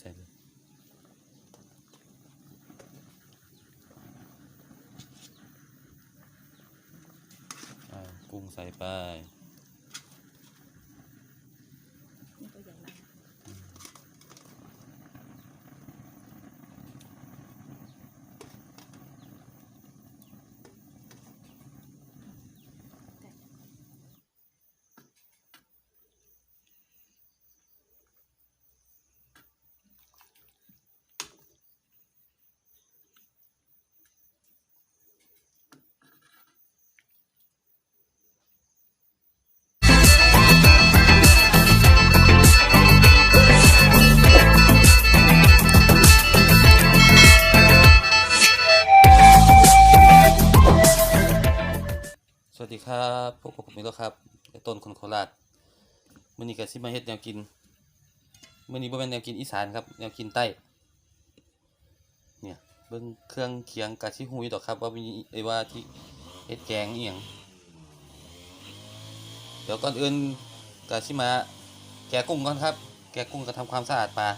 ใส่เลยกุ้งใส่ไป ครับพวกผมมีแล้วครับต้นคนโคราชมื้อนี้ก็สิมาเฮ็ดแนวกินมื้อนี้บ่แม่นแนวกินอีสานครับแนวกินใต้เนี่ยเบิ่งเครื่องเคียงกะสิฮู้ยู่ดอกครับ ว่ามีไอ้ว่าที่เฮ็ดแกงอีหยังเดี๋ยวก่อนอื่นก็สิมาแกะกุ้งก่อนครับ แกะกุ้งก็ทำความสะอาดปลา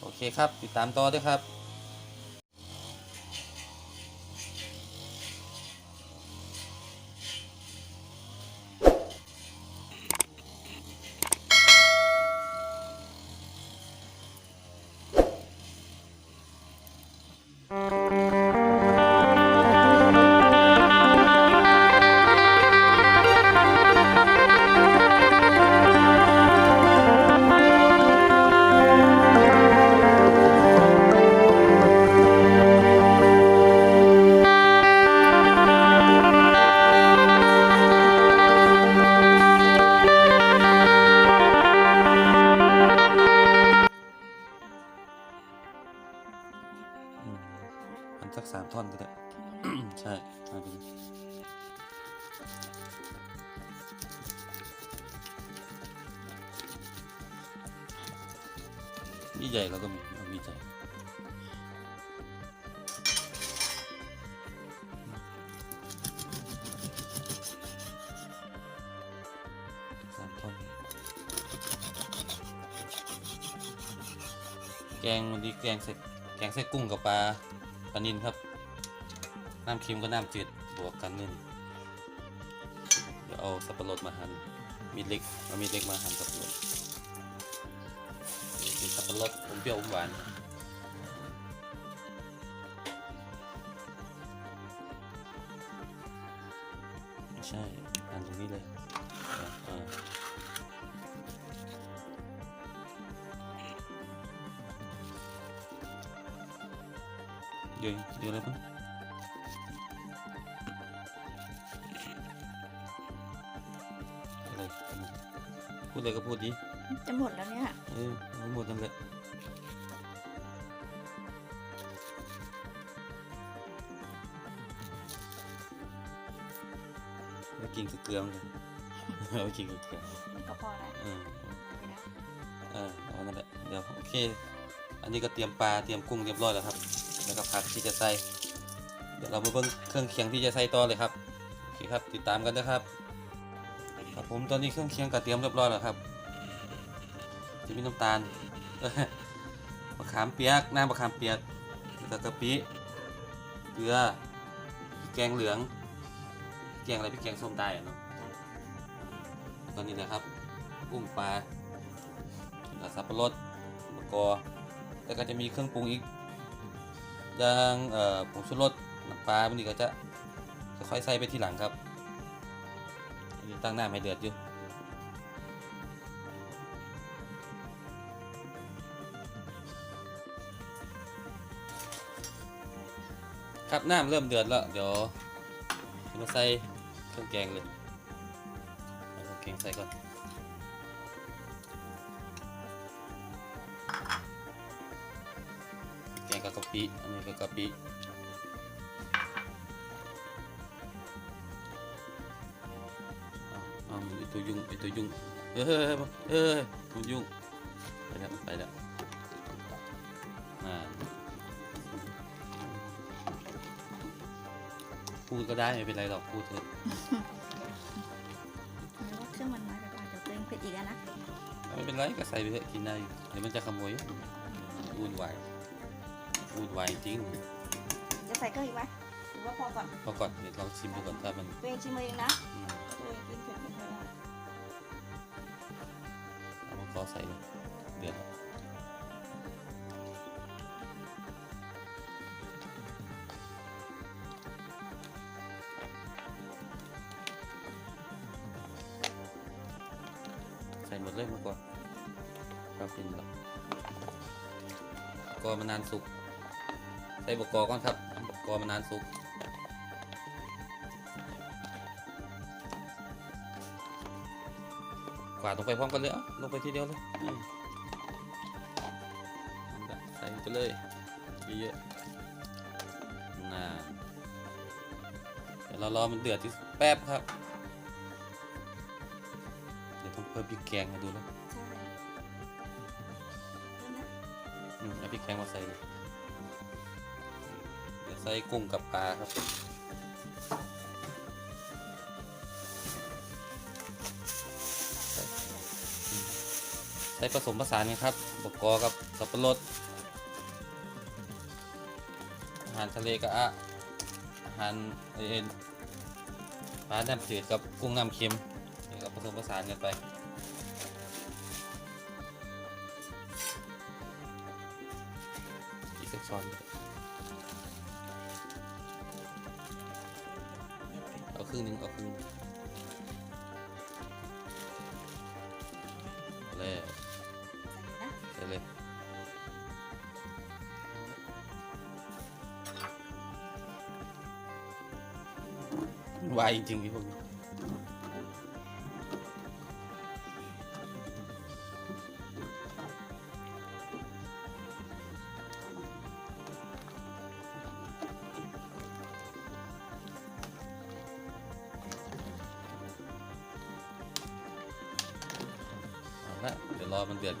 โอเคครับ ติดตามต่อด้วยครับ วก็มีเอามีใหญ่สามท่อนแกงวันนี้แกงใส่แกงใส่กุ้งกับปลาปลานินครับ น้ำเค็มก็น้ำจืดบวกกันนี่เดี๋ยวเอาสับปะรดมาหั่นมีดเล็กเอามีดเล็กมาหั่นสับปะรด มีสับปะรดอมเปรี้ยวอมหวานไม่ใช่หั่นตรงนี้เลยอ่าอ่าเดี๋ยวเดี๋ยวอะไรบ้างอะไรพูดอะไรก็พูดดิ จะหมดแล้วเนี่ย เออเอาหมดนั่นแหละไปกินกับเกลือมันเลยเอาไปกินกับเกลือมันก็พอแล้วเออเออเอานั่นแหละ เดี๋ยวโอเค อันนี้ก็เตรียมปลา เตรียมกุ้งเรียบร้อยแล้วครับ แล้วก็ผักที่จะใส่ เดี๋ยวเรามาเบิ่งเครื่องเคียงที่จะใส่ต่อเลยครับ โอเคครับ ติดตามกันนะครับ ครับผม ตอนนี้เครื่องเคียงก็เตรียมเรียบร้อยแล้วครับ จะมีน้ำตาลมะขามเปียกน้ำมะขามเปียกก็กะปิเกลือแกงเหลือง แกงอะไรพริกแกงส้มได้เนาะแล้วก็นี่นะครับกุ้งปลาสับปะรดมะกอแล้วก็จะมีเครื่องปรุงอีกอย่างผงชูรสน้ำปลาพวกนี้ก็จะค่อยใส่ไปทีหลังครับตั้งหน้าให้เดือดอยู่ ครับน้ำเริ่มเดือดแล้ว เดี๋ยวมาใส่เครื่องแกงเลยเอาเครื่องแกงใส่ก่อนแกงกับกะปิอันนี้ก็กะปิอาเอาไอตัวยุงไอตัวยุงเฮ้ยเฮ้ยเฮ้ยเฮ้ยมันยุงไปแล้วไปแล้ว พูดก็ได้ไม่เป็นไรหรอกพูดเถอะไม่ว่าเครื่องมันน้อยไปป่ะเดี๋ยวตัวเองเผ็ดอีกอะนะไม่เป็นเป็นไรก็ใส่ไปเถอะกินได้อยู่เดี๋ยวมันจะขโมยวุ่นวายวุ่นวายจริงจะใส่เครื่องอีกไหมหรือว่าพอก่อนพอก่อนเดี๋ยวลองชิมดูก่อนถ้ามันตัวเองชิมเองนะอืมตัวเองกินเผ็ดไม่ค่อยได้เอามะกอกใส่เลยเดือดแล้ว ดเลยมะกอกก็กินแล้วกอมันนานสุก ใส่บกกอก่อนครับบกกอมันนานสุกกวาดลงไปพร้อมกันเลยอะลงไปทีเดียวเลยใส่ไปเลยเยอะๆน่าเดี๋ยวเรารอมันเดือดที่แป๊บครับ เพิ่มพริกแกงมาดูแล้วใช่แล้วนะอืมเอาพริกแกงมาใส่เลยเดี๋ยวใส่กุ้งกับปลาครับใส่ผสมผสานกันครับบกกอกับสับปะรดอาหารทะเลกับอะอาหารเอ็นปลาน้ำจืดกับกุ้งน้ำเค็มนี่ก็ผสมผสานกันไป อีกสักช้อนเอาครึ่งหนึงเอาครึ่งหนึ่งแล้วใส่เลยนะใส่เลยววายจริงๆพี่พวกนี้ รอมันเดือด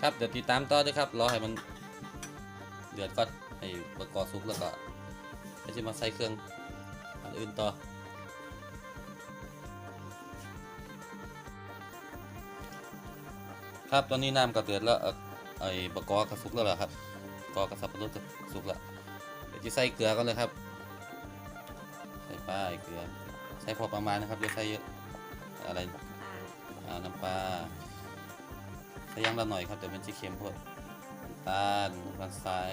ครับเดี๋ยวติดตามต่อด้วยครับ รอให้มันเดือดก่อนให้ประกอบซุปแล้วก็แล้วจะมาใส่เครื่องอันอื่นต่อ ครับตอนนี้น้ำก็เดือดแล้วไอ้ประกอบกับซุปแล้วเหรอครับกอกับสับปะรดกับซุปแล้วเดี๋ยวจะใส่เกลือก่อนเลยครับ ใส่ปลาเกลือ ใส่พอประมาณนะครับอย่าใส่เยอะอะไร น้ำปลาใส่ยังละหน่อยครับเดี๋ยวมันจะเค็มพวกน้ำตาลน้ำตาลทราย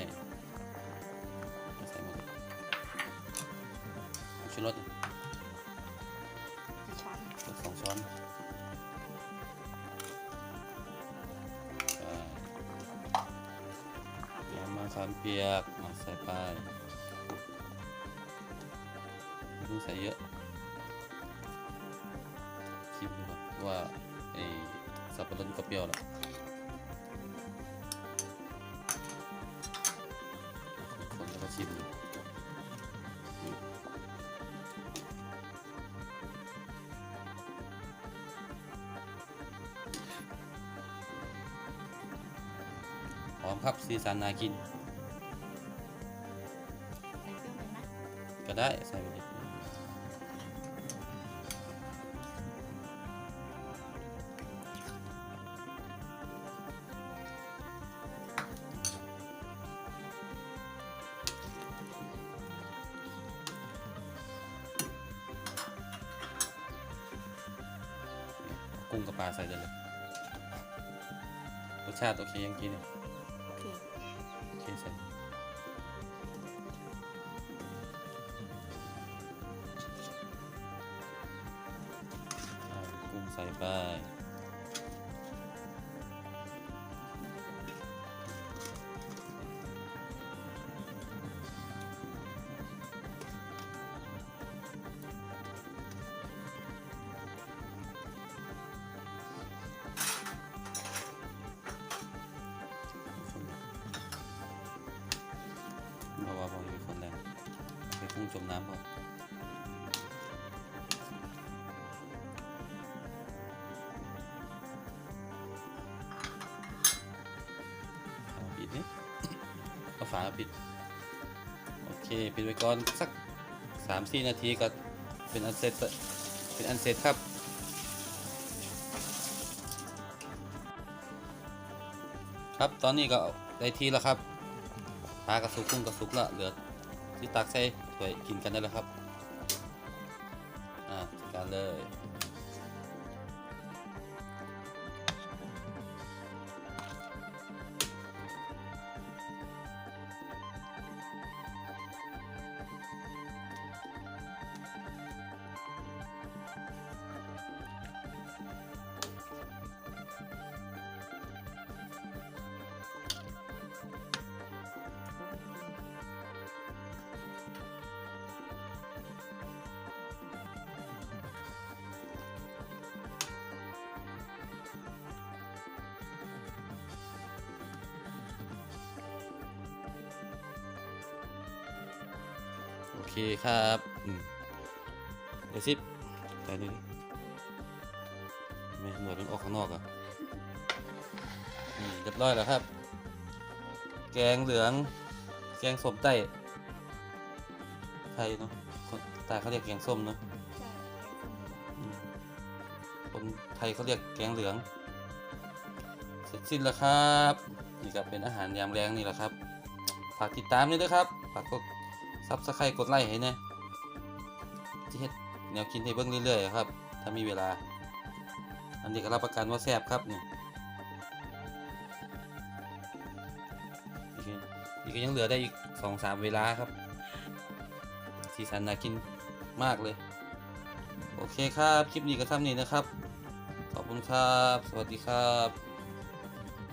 ใส่หมดชูรสช้อนรสสองช้อนอ่าน้ำมะขามเปียกมาใส่ไปไม่ต้องใส่เยอะชิมดูครับว่า สับปะก็เปรี้ยวแล้วคนแล้วก็ชิมหอมครับสีสันน่ากิน ก็ได้ใส่ไปดิ กุ้งกับปลาใส่ได้เลย รสชาติโอเคยังกินเนี่ยโอเคโอเคใส่เอากุ้งใส่ไป กุ้งจมน้ำพอเอาปิดนี่เอาฝาปิด โอเค ปิดไว้ก่อน สักสามสี่นาทีก็เป็นอันเสร็จเป็นอันเสร็จครับครับตอนนี้ก็ได้ทีแล้วครับปลากระสุกกุ้งกระสุกละเหลือที่ตักใส่ กินกันได้แล้วครับ อ่าจัดการเลย เคครับอืมเดี๋ยวสิใส่ดูดิไม่หนวดมันออกข้างนอกอะนี่เรียบร้อยแล้วครับ แกงเหลือง แกงส้มไต้ไทยเนาะคนใตายเขาเรียกแกงส้มเนาะคนไทยเขาเรียกแกงเหลือง เสร็จสิ้นแล้วครับ นี่ก็เป็นอาหารยามแรงนี่แหละครับ ฝากติดตามด้วยนะครับ ฝากกด ซับสไครต์กดไลค์ให้นะที่เฮ็ดแนวกินให้เบิ่งเรื่อยๆครับ ถ้ามีเวลา อันนี้ก็รับประกันว่าแซ่บครับนี่อีกอีกยังเหลือได้อีกสองสามเวลาครับ สีสันน่ากินมากเลย โอเคครับ คลิปนี้ก็ท่านี้นะครับ ขอบคุณครับ สวัสดีครับ